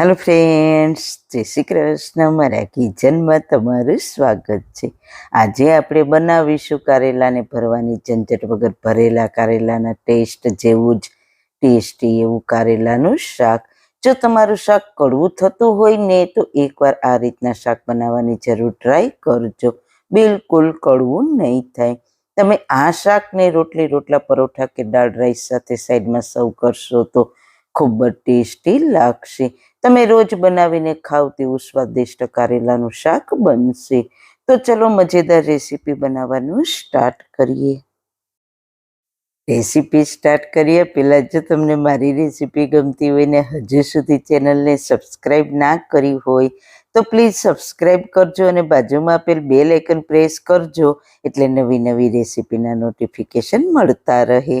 Hello friends જય શ્રી કૃષ્ણ. મારા કિચનમાં તમારું સ્વાગત છે. આજે આપણે બનાવીશું કારેલાને ભરવાની ઝંઝટ વગર ભરેલા કારેલાના ટેસ્ટ જેવું જ ટેસ્ટી એવું કારેલાનું શાક. જો તમારું શાક કડવું થતું હોય ને, તો એકવાર આ રીતના શાક બનાવવાની જરૂર ટ્રાય કરજો. બિલકુલ કડવું નહીં થાય. તમે આ શાકને રોટલી, રોટલા, પરોઠા કે દાળ રાઈસ સાથે સાઈડમાં સર્વ કરશો તો ખૂબ જ ટેસ્ટી લાગશે. તમે રોજ બનાવીને ખાવ તેવું સ્વાદિષ્ટ કારેલાનું શાક બનશે. તો ચલો મજેદાર રેસીપી બનાવવાનું સ્ટાર્ટ કરીએ. રેસીપી સ્ટાર્ટ કરીએ. પહેલાં જો તમને મારી રેસીપી ગમતી હોય ને હજુ સુધી ચેનલને સબસ્ક્રાઈબ ના કરી હોય, તો પ્લીઝ સબસ્ક્રાઈબ કરજો અને બાજુમાં આપેલ બે આઇકન પ્રેસ કરજો, એટલે નવી નવી રેસીપીના નોટિફિકેશન મળતા રહે.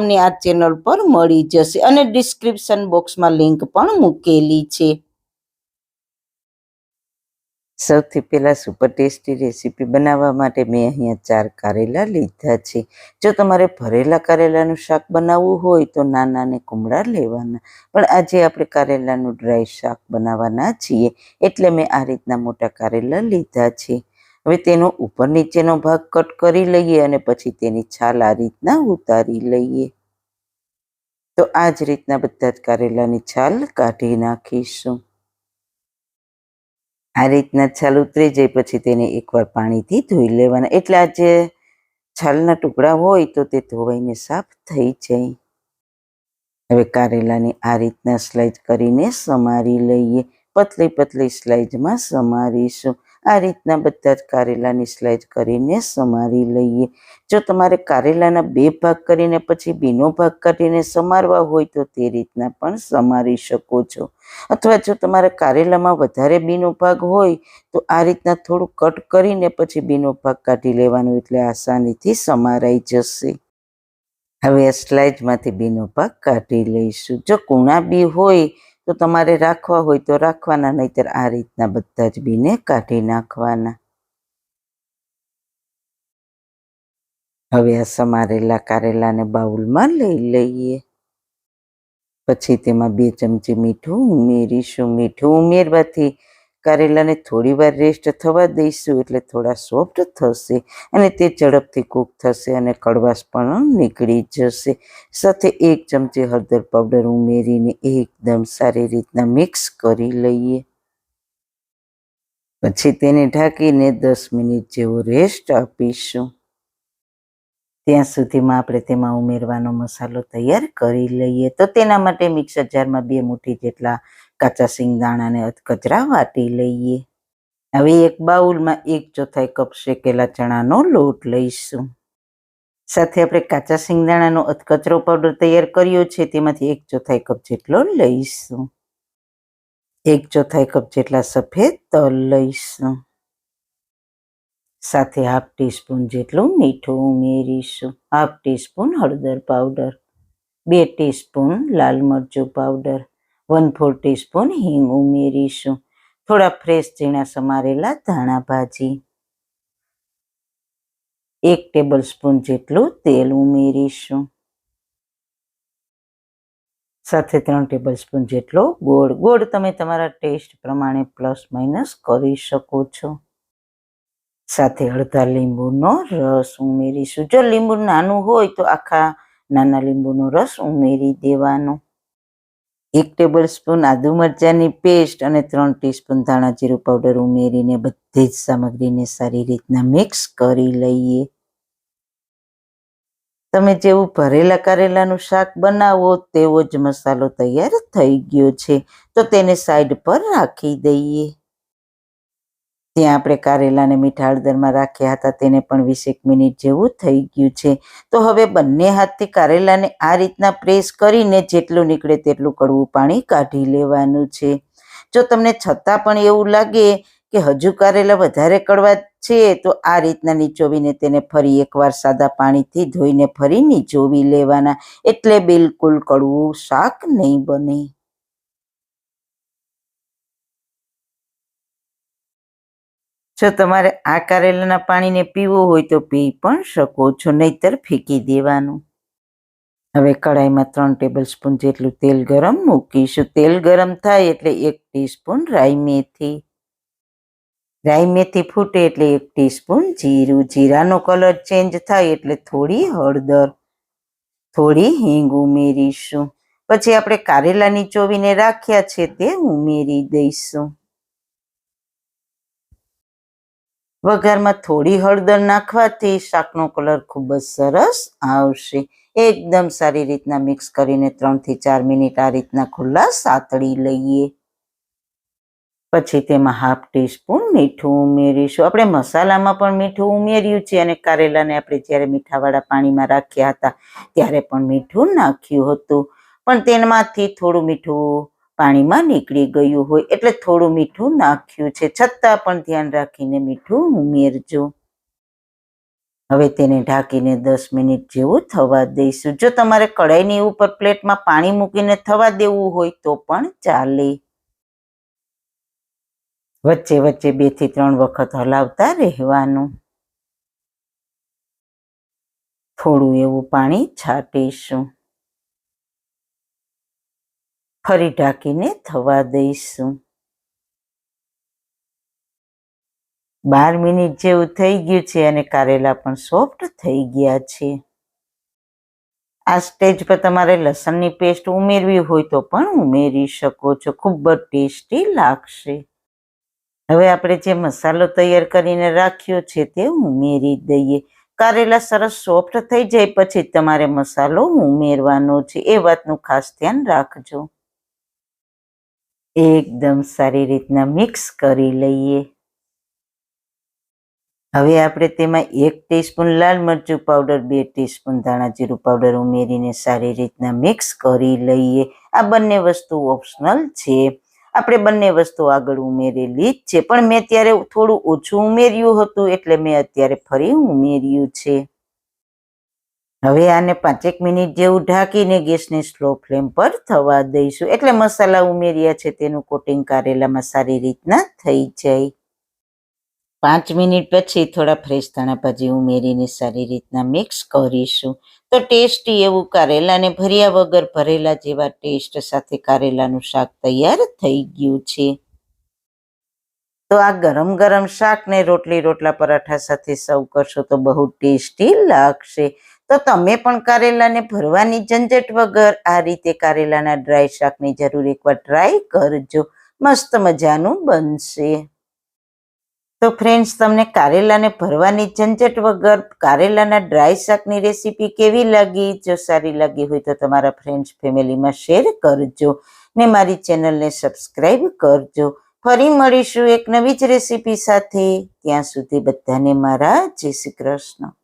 તમને આ ચેનલ પર મળી જશે અને ડિસ્ક્રિપ્શન બોક્સમાં લિંક પણ મૂકેલી છે. સૌથી પહેલાં સુપર ટેસ્ટી રેસીપી બનાવવા માટે મેં અહીંયા ચાર કારેલા લીધા છે. જો તમારે ભરેલા કારેલાનું શાક બનાવવું હોય તો નાના ને કુમળા લેવાના. પણ આજે આપણે કારેલાનું ડ્રાય શાક બનાવવાના છીએ એટલે મેં આ રીતના મોટા કારેલા લીધા છે. હવે તેનો ઉપર નીચેનો ભાગ કટ કરી લઈએ અને પછી તેની છાલ આ રીતના ઉતારી લઈએ. તો આ જ રીતના બધા જ કારેલાની છાલ કાઢી નાખીશું. આ રીતના છાલ ઉતરી જાય પછી તેને એકવાર પાણીથી ધોઈ લેવાના. એટલે આ જે છાલના ટુકડા હોય તો તે ધોવાઈને સાફ થઈ જાય. હવે કારેલાની આ રીતના સ્લાઇડ કરીને સમારી લઈએ. પતલી પતલી સ્લાઇડમાં સમારીશું. આ રીતના બધા જ કારેલાની સ્લાઇસ કરીને સમારી લઈએ. જો તમારે કારેલાના બે ભાગ કરીને પછી બીનો ભાગ કાઢીને સમારવા હોય તો તે રીતના પણ સમારી શકો છો. અથવા જો તમારે કારેલામાં વધારે બીનો ભાગ હોય તો આ રીતના થોડું કટ કરીને પછી બીનો ભાગ કાઢી લેવાનો એટલે આસાનીથી સમારાઈ જશે. હવે આ સ્લાઇડમાંથી બીનો ભાગ કાઢી લઈશું. જો કુણા બી હોય તો તમારે રાખવા હોય તો રાખવાના, નહીતર આ રીતના બધા જ બીને કાઢી નાખવાના. હવે આ સમારેલા કારેલાને બાઉલમાં લઈ લઈએ. પછી તેમાં બે ચમચી મીઠું ઉમેરીશું. મીઠું ઉમેરવાથી કારેલાને થોડી વાર રેસ્ટ થવા દઈશું એટલે થોડા સોફ્ટ થશે અને તે ઝડપથી કૂક થશે અને કડવાશ પણ નીકળી જશે. સાથે એક ચમચી હળદર પાવડર ઉમેરીને એકદમ સારી રીતના મિક્સ કરી લઈએ. પછી તેને ઢાંકીને દસ મિનિટ જેવો રેસ્ટ આપીશું. ત્યાં સુધીમાં આપણે તેમાં ઉમેરવાનો મસાલો તૈયાર કરી લઈએ. તો તેના માટે મિક્સર જારમાં બે મુઠ્ઠી જેટલા કાચા સિંગદાણાને અધકચરા વાટી લઈએ. હવે એક બાઉલમાં એક ચોથાઈ કપ શેકેલા ચણાનો લોટ લઈશું. સાથે આપણે કાચા સિંગદાણાનો અધકચરો પાવડર તૈયાર કર્યો છે, તેમાંથી એક ચોથાઈ કપ જેટલો લઈશું. એક ચોથાઈ કપ જેટલા સફેદ તલ લઈશું. સાથે હાફ ટીસ્પૂન જેટલું મીઠું ઉમેરીશું. હાફ ટીસ્પૂન હળદર પાવડર બે ટીસ્પૂન લાલ મરચું પાવડર વન ફોર ટીસ્પૂન હિંગ ઉમેરીશું. થોડા ફ્રેશ ઝીણા સમારેલા ધાણા ભાજી, એક ટેબલ સ્પૂન જેટલું તેલ ઉમેરીશું. સાથે ત્રણ ટેબલ સ્પૂન જેટલો ગોળ. ગોળ તમે તમારા ટેસ્ટ પ્રમાણે પ્લસ માઇનસ કરી શકો છો. સાથે અડધા લીંબુનો રસ ઉમેરીશું. જો લીંબુ નાનું હોય તો આખા નાના લીંબુનો રસ ઉમેરી દેવાનો. એક ટેબલ સ્પૂન આદુ મરચાંની પેસ્ટ અને ત્રણ ટીસ્પૂન ધાણા જીરું પાવડર ઉમેરીને બધી જ સામગ્રીને સારી રીતના મિક્સ કરી લઈએ. તમે જેવું ભરેલા કારેલાનું શાક બનાવો તેવો જ મસાલો તૈયાર થઈ ગયો છે. તો તેને સાઈડ પર રાખી દઈએ. ત્યાં આપણે કારેલાને મીઠા હળદરમાં રાખ્યા હતા, તેને પણ વીસેક મિનિટ જેવું થઈ ગયું છે. તો હવે બંને હાથથી કારેલાને આ રીતના પ્રેસ કરીને જેટલું નીકળે તેટલું કડવું પાણી કાઢી લેવાનું છે. જો તમને છતાં પણ એવું લાગે કે હજુ કારેલા વધારે કડવા છે, તો આ રીતના નીચોવીને તેને ફરી એકવાર સાદા પાણીથી ધોઈને ફરી નીચોવી લેવાના. એટલે બિલકુલ કડવું શાક નહીં બને. જો તમારે આ કારેલાના પાણીને પીવું હોય તો પી પણ શકો છો, નહીતર ફેંકી દેવાનું. હવે કડાઈમાં ત્રણ ટેબલ સ્પૂન જેટલું તેલ ગરમ મૂકીશું. તેલ ગરમ થાય એટલે એક ટીસ્પૂન રાઈ મેથી. રાઈ મેથી ફૂટે એટલે એક ટીસ્પૂન જીરું. જીરાનો કલર ચેન્જ થાય એટલે થોડી હળદર. થોડી હિંગ ઉમેરીશું. પછી આપણે કારેલા નીચોવીને રાખ્યા છે તે ઉમેરી દઈશું. વઘારમાં થોડી હળદર નાખવાથી શાકનો કલર ખૂબ જ સરસ આવશે. એકદમ સારી રીતના મિક્સ કરીને ત્રણથી ચાર મિનિટ આ રીતના ખુલ્લા સાતળી લઈએ. પછી તેમાં હાફ ટીસ્પૂન મીઠું ઉમેરીશું. આપણે મસાલામાં પણ મીઠું ઉમેર્યું છે અને કારેલાને આપણે જ્યારે મીઠાવાળા પાણીમાં રાખ્યા હતા ત્યારે પણ મીઠું નાખ્યું હતું. પણ તેમાંથી થોડું મીઠું પાણીમાં નીકળી ગયું હોય એટલે થોડું મીઠું નાખ્યું છે. છતાં પણ ધ્યાન રાખીને મીઠું ઉમેરજો. હવે તેને ઢાંકીને દસ મિનિટ જેવું થવા દઈશું. જો તમારે કઢાઈની ઉપર પ્લેટમાં પાણી મૂકીને થવા દેવું હોય તો પણ ચાલે. વચ્ચે વચ્ચે બેથી ત્રણ વખત હલાવતા રહેવાનું. થોડું એવું પાણી છાંટીશું. ફરી ઢાંકીને થવા દઈશું. બાર મિનિટ જેવું થઈ ગયું છે અને કારેલા પણ સોફ્ટ થઈ ગયા છે. આ સ્ટેજ પર તમારે લસણની પેસ્ટ ઉમેરવી હોય તો પણ ઉમેરી શકો છો. ખૂબ જ ટેસ્ટી લાગશે. હવે આપણે જે મસાલો તૈયાર કરીને રાખ્યો છે તે ઉમેરી દઈએ. કારેલા સરસ સોફ્ટ થઈ જાય પછી તમારે મસાલો ઉમેરવાનો છે. એ વાતનું ખાસ ધ્યાન રાખજો. એકદમ સારી રીતના મિક્સ કરી લઈએ. હવે આપણે તેમાં એક ટીસ્પૂન લાલ મરચું પાવડર બે ટીસ્પૂન ધાણા જીરું પાવડર ઉમેરીને સારી રીતના મિક્સ કરી લઈએ. આ બંને વસ્તુ ઓપ્શનલ છે. આપણે બંને વસ્તુ આગળ ઉમેરેલી જ છે. પણ મેં ત્યારે થોડું ઓછું ઉમેર્યું હતું એટલે મેં અત્યારે ફરી ઉમેર્યું છે. હવે આને પાંચેક મિનિટ જેવું ઢાંકીને ગેસને સ્લો ફ્લેમ પર થવા દઈશું. એટલે મસાલા ઉમેર્યા છે, તેનું કોટિંગ કારેલામાં સારી રીતના થઈ જાય. પાંચ મિનિટ પછી થોડા ફ્રેશ ધાણા ભાજી ઉમેરીને સારી રીતના મિક્સ કરીશું. તો ટેસ્ટી એવું કારેલાને ભર્યા વગર ભરેલા જેવા ટેસ્ટ સાથે કારેલાનું શાક તૈયાર થઈ ગયું છે. તો આ ગરમ ગરમ શાકને રોટલી રોટલા પરાઠા સાથે સર્વ કરશો તો બહુ ટેસ્ટી લાગશે. તો તમે પણ કારેલાને ભરવાની ઝંઝટ વગર આ રીતે કારેલાના ડ્રાય શાકની જરૂર એકવાર ટ્રાય કરજો. મસ્ત મજાનું બનશે. તો ફ્રેન્ડ્સ તમને કારેલાને ભરવાની ઝંઝટ વગર કારેલાના ડ્રાય શાકની રેસીપી કેવી લાગી? જો સારી લાગી હોય તો તમારા ફ્રેન્ડ્સ ફેમિલીમાં શેર કરજો ને મારી ચેનલને સબસ્ક્રાઈબ કરજો. ફરી મળીશું એક નવી જ રેસીપી સાથે. ત્યાં સુધી બધાને મારા જય શ્રી કૃષ્ણ.